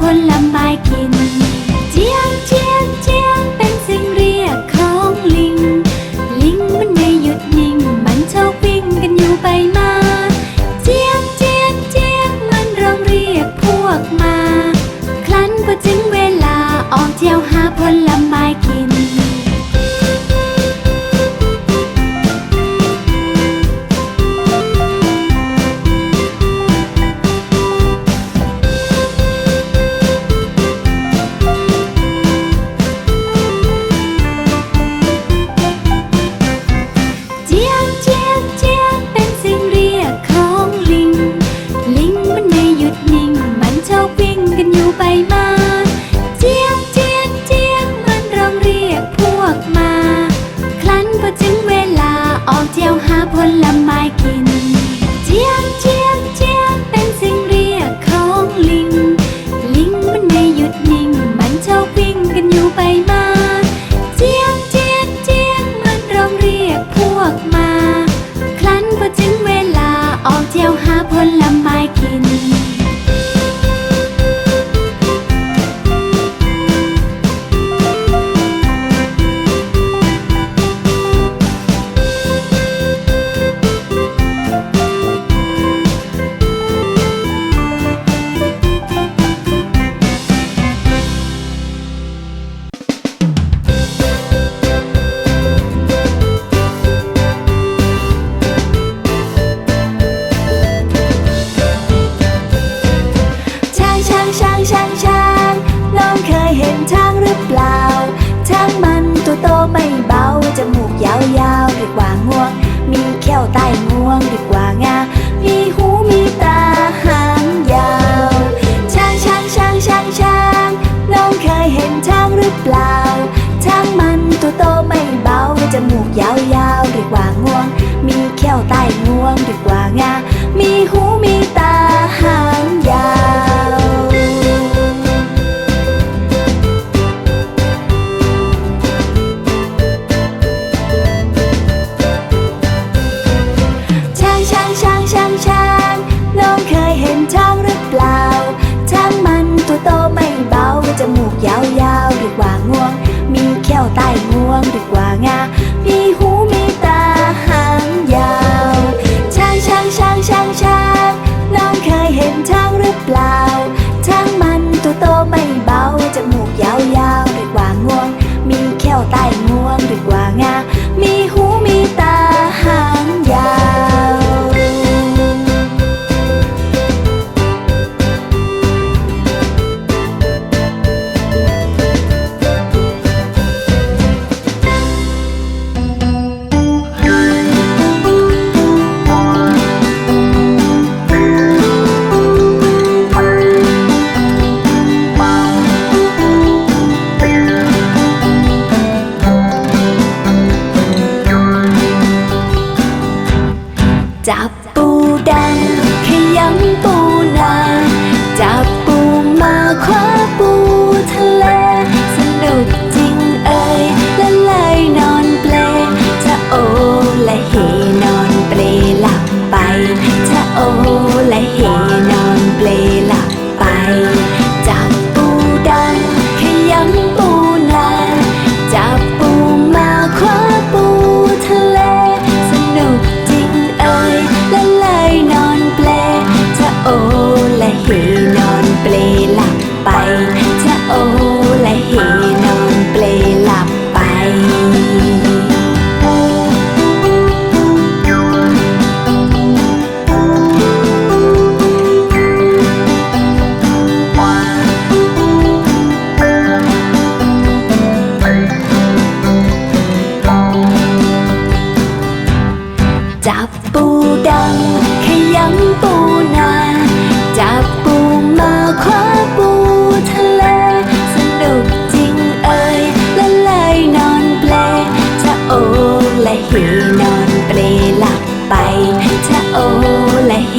ผลไม้กิน ผลไม้ จมูกยาวๆเรียกว่างวง มีเขี้ยวใต้งวงเรียกว่างา มีหูมีตา blah จับปูดำขยำปูนาจับปูมาคว้าปูทะเลสนุกจริงเอ่ยละลายนอนเปลชะโอและเหนอนเปลหลับไปชะโอและเห